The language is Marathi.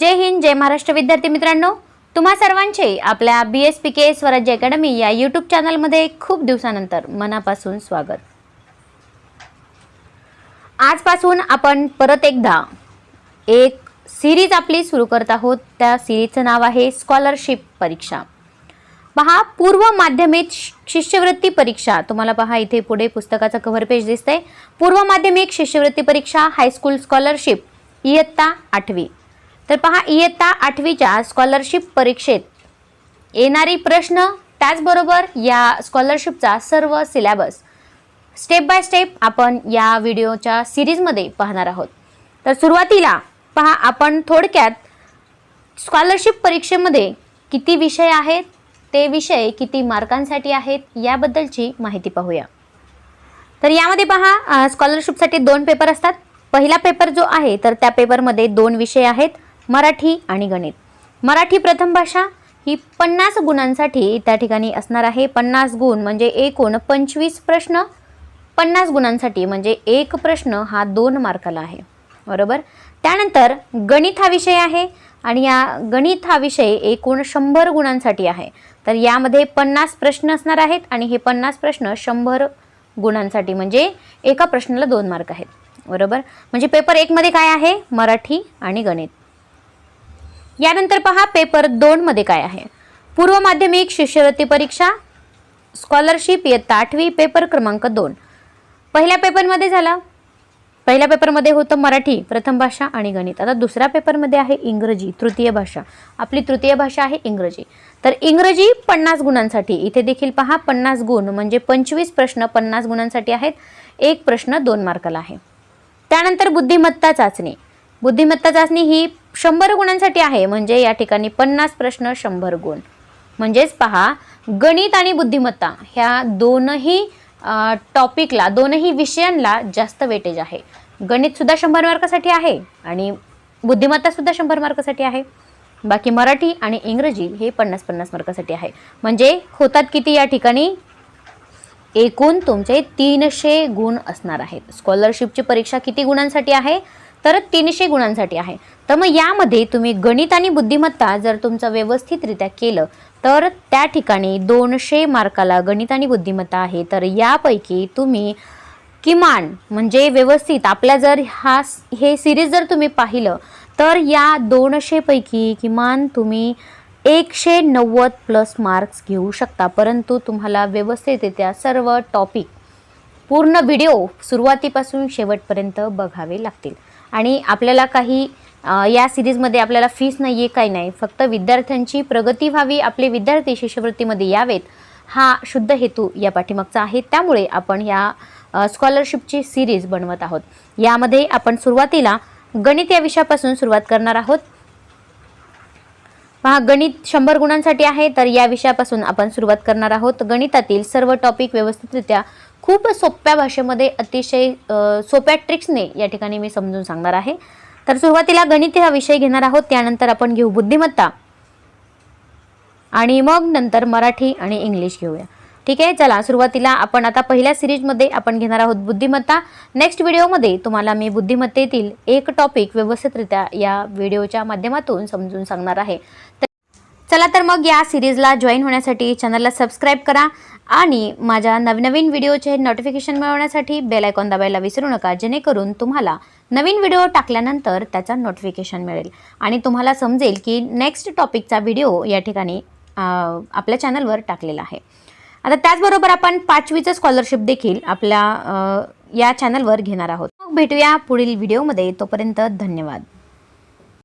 जय हिंद जय महाराष्ट्र. विद्यार्थी मित्रांनो तुम्हा सर्वांचे आपल्या बी एस पी के स्वराज्य अकॅडमी या यूट्यूब चॅनलमध्ये खूप दिवसानंतर मनापासून स्वागत. आजपासून आपण परत एकदा एक सिरीज आपली सुरू करत आहोत. त्या सिरीजचं नाव आहे स्कॉलरशिप परीक्षा. पहा पूर्व माध्यमिक शिष्यवृत्ती परीक्षा. तुम्हाला पहा इथे पुढे पुस्तकाचं कव्हर पेज दिसतंय. पूर्व माध्यमिक शिष्यवृत्ती परीक्षा हायस्कूल स्कॉलरशिप इयत्ता आठवी. तर पहा इयत्ता आठवीच्या स्कॉलरशिप परीक्षेत येणारी प्रश्न त्याचबरोबर या स्कॉलरशिपचा सर्व सिलॅबस स्टेप बाय स्टेप आपण या व्हिडिओच्या सिरीजमध्ये पाहणार आहोत. तर सुरुवातीला पहा आपण थोडक्यात स्कॉलरशिप परीक्षेमध्ये किती विषय आहेत ते विषय किती मार्कांसाठी आहेत याबद्दलची माहिती पाहूया. तर यामध्ये पहा स्कॉलरशिपसाठी दोन पेपर असतात. पहिला पेपर जो आहे तर त्या पेपरमध्ये दोन विषय आहेत. मराठी आणि गणित. मराठी प्रथम भाषा ही पन्नास गुणांसाठी त्या ठिकाणी असणार आहे. पन्नास गुण म्हणजे एकूण पंचवीस प्रश्न. पन्नास गुणांसाठी म्हणजे एक प्रश्न हा दोन मार्काला आहे. बरोबर? त्यानंतर गणित हा विषय आहे आणि या गणित हा विषय एकूण शंभर गुणांसाठी आहे. तर यामध्ये पन्नास प्रश्न असणार आहेत आणि हे पन्नास प्रश्न शंभर गुणांसाठी म्हणजे एका प्रश्नाला दोन मार्क आहेत. बरोबर? म्हणजे पेपर एकमध्ये काय आहे? मराठी आणि गणित. यानंतर पहा पेपर दोनमध्ये काय आहे. पूर्व माध्यमिक शिष्यवृत्ती परीक्षा स्कॉलरशिप इयत्ता आठवी पेपर क्रमांक दोन. पहिल्या पेपरमध्ये झाला. पहिल्या पेपरमध्ये होतं मराठी प्रथम भाषा आणि गणित. आता दुसऱ्या पेपरमध्ये आहे इंग्रजी तृतीय भाषा. आपली तृतीय भाषा आहे इंग्रजी. तर इंग्रजी पन्नास गुणांसाठी इथे देखील पहा पन्नास गुण म्हणजे पंचवीस प्रश्न पन्नास गुणांसाठी आहेत. एक प्रश्न दोन मार्काला आहे. त्यानंतर बुद्धिमत्ता चाचणी. बुद्धिमत्ता चाचणी ही शंभर गुणांसाठी आहे. म्हणजे या ठिकाणी पन्नास प्रश्न शंभर गुण. म्हणजेच पहा गणित आणि बुद्धिमत्ता ह्या दोनही टॉपिकला दोनही विषयांना जास्त वेटेज आहे. गणितसुद्धा शंभर मार्कासाठी आहे आणि बुद्धिमत्तासुद्धा शंभर मार्कासाठी आहे. बाकी मराठी आणि इंग्रजी हे पन्नास पन्नास मार्कासाठी आहे. म्हणजे होतात किती या ठिकाणी? एकूण तुमचे तीनशे गुण असणार आहेत. स्कॉलरशिपची परीक्षा किती गुणांसाठी आहे? तर तीनशे गुणांसाठी आहे. तर मग यामध्ये तुम्ही गणित आणि बुद्धिमत्ता जर तुमचं व्यवस्थितरित्या केलं तर त्या ठिकाणी दोनशे मार्काला गणित आणि बुद्धिमत्ता आहे. तर यापैकी तुम्ही किमान म्हणजे व्यवस्थित आपल्या जर हा हे सिरीज जर तुम्ही पाहिलं तर या दोनशेपैकी किमान तुम्ही एकशे नव्वद प्लस मार्क्स घेऊ शकता. परंतु तुम्हाला व्यवस्थितरित्या सर्व टॉपिक पूर्ण व्हिडिओ सुरुवातीपासून शेवटपर्यंत बघावे लागतील. आणि आपल्याला काही या सिरीजमध्ये आपल्याला फीस नाही आहे काही नाही. फक्त विद्यार्थ्यांची प्रगती व्हावी आपले विद्यार्थी शिष्यवृत्तीमध्ये यावेत हा शुद्ध हेतू या पाठीमागचा आहे. त्यामुळे आपण या स्कॉलरशिपची सिरीज बनवत आहोत. यामध्ये आपण सुरुवातीला गणित या विषयापासून सुरुवात करणार आहोत. पहा गणित शंभर गुणांसाठी आहे तर या विषयापासून आपण सुरुवात करणार आहोत. गणितातील सर्व टॉपिक व्यवस्थितरित्या खूप सोप्या भाषेमध्ये अतिशय सोप्या ट्रिक्सने या ठिकाणी मी समजून सांगणार आहे. तर सुरुवातीला गणित हा विषय घेणार आहोत त्यानंतर आपण घेऊ बुद्धिमत्ता. आणि मग नंतर मराठी आणि इंग्लिश घेऊया. ठीक आहे चला सुरुवातीला आपण आता पहिल्या सिरीजमध्ये आपण घेणार आहोत बुद्धिमत्ता. नेक्स्ट व्हिडिओमध्ये तुम्हाला मी बुद्धिमत्तेतील एक टॉपिक व्यवस्थितरित्या या व्हिडिओच्या माध्यमातून समजून सांगणार आहे. चला तर मग या सिरीजला जॉईन होण्यासाठी चॅनलला सबस्क्राईब करा आणि माझ्या नवनवीन व्हिडिओचे नोटिफिकेशन मिळवण्यासाठी बेल आयकॉन दाबायला विसरू नका जेणेकरून तुम्हाला नवीन व्हिडिओ टाकल्यानंतर त्याचा नोटिफिकेशन मिळेल. आणि तुम्हाला समजेल की नेक्स्ट टॉपिकचा व्हिडिओ या ठिकाणी आपल्या चॅनलवर टाकलेला आहे. आता त्याचबरोबर आपण पाचवीचं स्कॉलरशिप देखील आपल्या या चॅनलवर घेणार आहोत. मग भेटूया पुढील व्हिडिओमध्ये तोपर्यंत धन्यवाद.